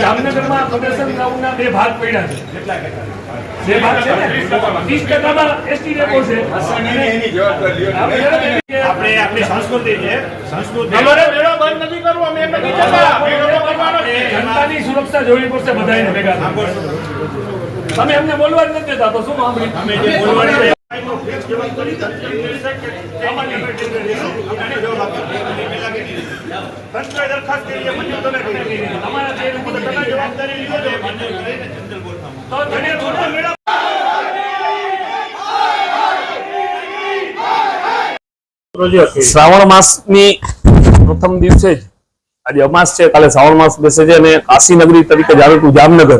જામનગરમાં પ્રદર્શન ભાગ છે. ને? ત્રીસ ટકામાં છે. આપણે આપણી સંસ્કૃતિ છે. સંસ્કૃતિ બંધ નથી કરવો જનતાની સુરક્ષા જોવી પડશે બધા ભેગા તમે અમને બોલવા જ નથી દેતા તો શું સાંભળી અમે જે બોલવાની દરખાસ્ત કરી મંજૂર તમે તમારા જે જવાબદારી લીધો. તો શ્રાવણ માસની પ્રથમ દિવસે જ આજે અમાસ છે કાલે શ્રાવણ માસ બેસે છે અને કાશી નગરી તરીકે જાણીતું જામનગર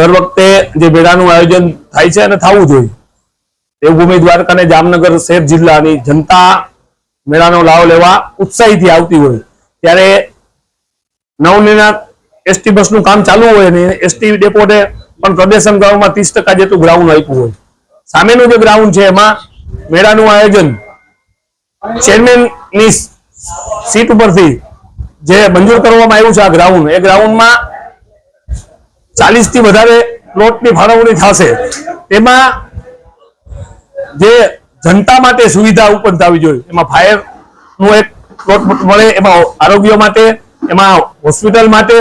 દર વખતે જે મેળાનું આયોજન થાય છે અને થવું જોઈએ. દેવભૂમિ દ્વારકા અને જામનગર શહેર જિલ્લાની જનતા મેળાનો લાભ લેવા ઉત્સાહીથી આવતી હોય. ત્યારે નવનિર્ણાત એસટી બસનું કામ ચાલુ હોય ને એસટી ડેપોને પણ પ્રદર્શન ગ્રાઉન્ડમાં ત્રીસ ટકા જેટલું ગ્રાઉન્ડ આપ્યું હોય. સામેનું જે ગ્રાઉન્ડ છે એમાં મેળાનું આયોજન ચેરમેનની સીટ ઉપરથી જે મંજૂર કરવામાં આવ્યું છે આ ગ્રાઉન્ડ એ ગ્રાઉન્ડમાં ચાલીસથી વધારે પ્લોટની ફાળવણી થશે. તેમાં જે જનતા માટે સુવિધા ઉપલબ્ધ થવી જોઈએ, એમાં ફાયરનું એક પ્લોટ મળે, એમાં આરોગ્ય માટે, એમાં હોસ્પિટલ માટે,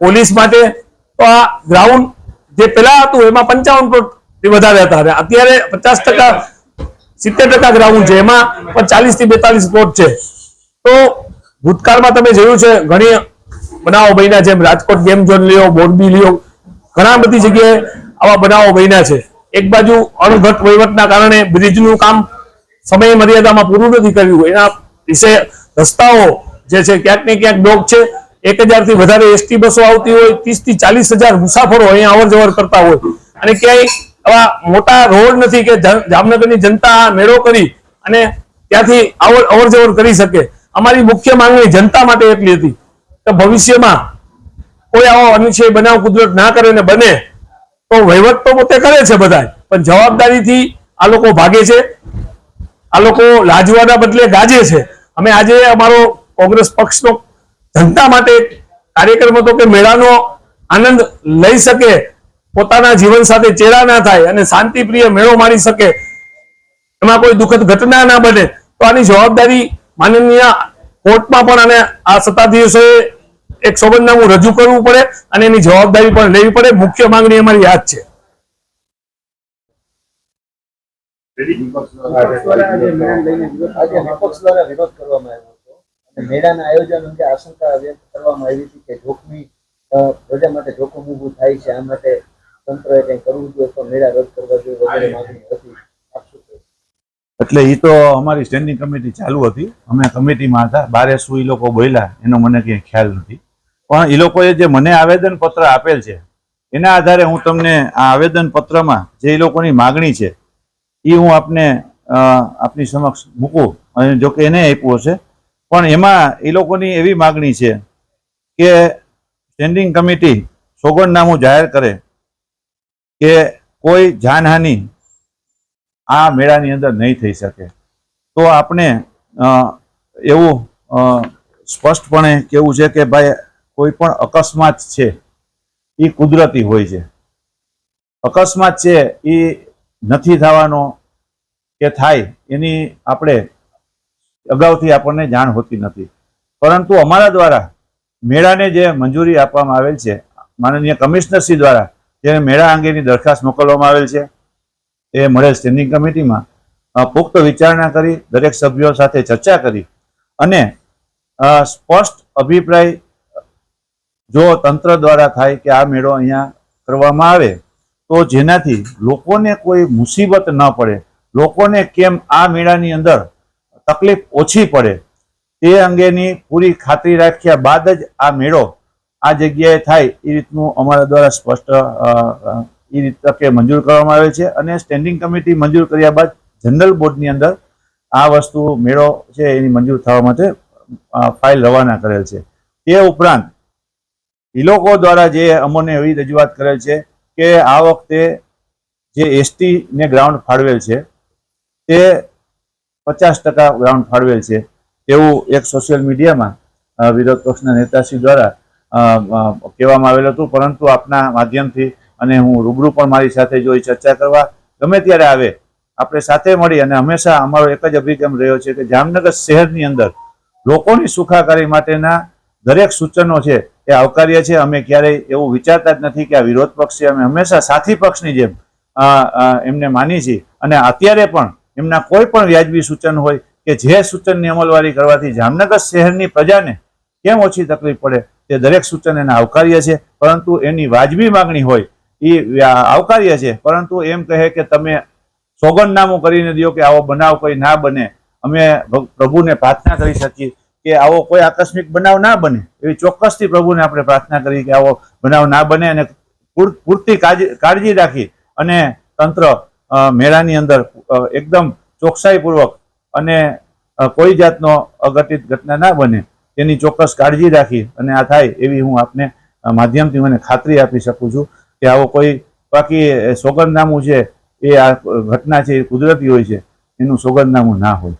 પોલીસ માટે. તો આ ગ્રાઉન્ડ જે પેલા હતું, એમાં પંચાવન પ્લોટ વધારે હતા. અત્યારે પચાસ ટકા, સિત્તેર ટકા ગ્રાઉન્ડ છે. એમાં પણ ચાલીસથી બેતાલીસ પ્લોટ છે. તો ભૂતકાળમાં તમે જોયું છે, ઘણી બનાવો બન્યા જેમ રાજકોટ ગેમ ઝોન લ્યો મોરબી લ્યો ઘણા બધી જગ્યાએ આવા બનાવો બન્યા છે. એક બાજુ અણઘટ વહીવટના કારણે બ્રિજનું કામ સમય મર્યાદામાં પૂરું નથી કર્યું એના વિશે રસ્તાઓ જે છે, ક્યાંક ને ક્યાંક ડોક છે. એક હજારથી વધારે એસટી બસો આવતી હોય ત્રીસથી ચાલીસ હજાર મુસાફરો અહીંયા અવર જવર કરતા હોય. અને ક્યાંય આવા મોટા રોડ નથી કે જામનગરની જનતા મેળો કરી અને ત્યાંથી અવર જવર કરી શકે. અમારી મુખ્ય માંગણી જનતા માટે એટલી હતી કે ભવિષ્યમાં કોઈ આવો અનિશ્ચય બનાવ કુદરત ના કરે ને બને, તો વહીવટ તો પોતે કરે છે બધા પણ જવાબદારીથી આ લોકો ભાગે છે, આ લોકો લાજવાના બદલે ગાજે છે. અમે આજે અમારો કોંગ્રેસ પક્ષનો જનતા માટે કાર્યક્રમ હતો કે મેળાનો આનંદ લઈ શકે, પોતાના જીવન સાથે ચેડા ના થાય અને શાંતિપ્રિય મેળો માણી શકે, એમાં કોઈ દુઃખદ ઘટના ના બને. તો આની જવાબદારી માનનીય કોર્ટમાં પણ અને આ સત્તાધીશોએ એક સોગંદનામું રજૂ કરવું પડે અને એની જવાબદારી પણ લેવી પડે. મુખ્ય માંગણી અમારી યાદ છે. મેળાના આયોજન અંગે આશંકા વ્યક્ત કરવામાં આવી હતી કે જોખમી પ્રજા માટે જોખમ ઊભું થાય છે. આ માટે તંત્રએ કંઈ કરવું જોઈએ તો મેળા રદ કરવા જોઈએ વગેરે માંગણી હતી? એટલે એ તો અમારી સ્ટેન્ડિંગ કમિટી ચાલુ હતી. અમે કમિટીમાં હતા. બારે શું એ લોકો બોલ્યા એનો મને કઈ ખ્યાલ નથી. પણ એ લોકોએ જે મને આવેદન પત્ર આપેલ છે, એના આધારે હું તમને આ આવેદન પત્રમાં જે એ લોકોની માગણી છે એ હું આપને આપની સમક્ષ મૂકું અને જો કે એને આપ્યું હશે. પણ એમાં એ લોકોની એવી માગણી છે કે સ્ટેન્ડિંગ કમિટી સોગંદનામું જાહેર કરે કે કોઈ જાનહાનિ આ મેળાની અંદર નહીં થઈ શકે. તો આપણે એવું સ્પષ્ટપણે કેવું છે કે ભાઈ કોઈ પણ અકસ્માત છે એ કુદરતી હોય છે. અકસ્માત છે એ નથી થવાનો કે થાય, એની આપણે અગાઉથી આપણને જાણ હોતી નથી. પરંતુ અમારા દ્વારા મેળાને જે મંજૂરી આપવામાં આવેલ છે, માનનીય કમિશનરશ્રી દ્વારા જે મેળા અંગેની દરખાસ્ત મોકલવામાં આવેલ છે, એ મળેલ સ્ટેન્ડિંગ કમિટીમાં પુખ્ત વિચારણા કરી, દરેક સભ્યો સાથે ચર્ચા કરી અને સ્પષ્ટ અભિપ્રાય જો તંત્ર દ્વારા થાય કે આ મેળો અહીંયા કરવામાં આવે, તો જેનાથી લોકોને કોઈ મુસીબત ન પડે, લોકોને કેમ આ મેળાની અંદર તકલીફ ઓછી પડે, તે અંગેની પૂરી ખાતરી રાખ્યા બાદ જ આ મેળો આ જગ્યાએ થાય એ રીતનું અમારા દ્વારા સ્પષ્ટ એ રીત તકે મંજૂર કરવામાં આવે છે અને સ્ટેન્ડિંગ કમિટી મંજૂર કર્યા બાદ જનરલ બોર્ડની અંદર આ વસ્તુ મેળો છે એની મંજૂર થવા માટે ફાઇલ રવાના કરેલ છે. તે ઉપરાંત એ લોકો દ્વારા જે અમને એવી રજૂઆત કરેલ છે કે આ વખતે જે એસટી ને ગ્રાઉન્ડ ફાળવેલ છે, તે પચાસ ટકા ગ્રાઉન્ડ ફાળવેલ છે. એવું એક સોશિયલ મીડિયામાં વિરોધ પક્ષના નેતાશ્રી દ્વારા કહેવામાં આવેલું હતું. પરંતુ આપના માધ્યમથી અને હું રૂબરૂ પણ મારી સાથે જોઈ ચર્ચા કરવા ગમે ત્યારે આવે, આપણે સાથે મળી અને હંમેશા અમારો એક જ અભિગમ રહ્યો છે કે જામનગર શહેરની અંદર લોકોની સુખાકારી માટેના દરેક સૂચનો છે એ આવકાર્ય છે અમે ક્યારેય એવું વિચારતા જ નથી કે આ વિરોધ પક્ષ અમે હંમેશા સાથી પક્ષની જેમ એમને માની છીએ. અને અત્યારે પણ એમના કોઈ પણ વ્યાજબી સૂચન હોય કે જે સૂચનની અમલવારી કરવાથી જામનગર શહેરની પ્રજાને કેમ ઓછી તકલીફ પડે, તે દરેક સૂચન એને આવકાર્ય છે પરંતુ એની વાજબી માગણી હોય એ આવકાર્ય છે પરંતુ એમ કહે કે તમે સોગંદનામું કરીને દો કે આવો બનાવ કોઈ ના બને. અમે પ્રભુને પ્રાર્થના કરી શકીએ. કે આવો કોઈ આકસ્મિક બનાવ ના બને, એવી ચોક્કસથી પ્રભુને આપણે પ્રાર્થના કરી કે આવો બનાવ ના બને અને પૂર- પૂરતી કાળજી રાખી અને તંત્ર મેળાની અંદર એકદમ ચોકસાઈપૂર્વક અને કોઈ જાતનો અઘટિત ઘટના ના બને, તેની ચોક્કસ કાળજી રાખી અને આ થાય એવી હું આપને માધ્યમથી મને ખાતરી આપી શકું છું કે આવો કોઈ બાકી સોગંદનામું છે, એ આ ઘટના છે, એ કુદરતી હોય છે, એનું સોગંદનામું ના હોય.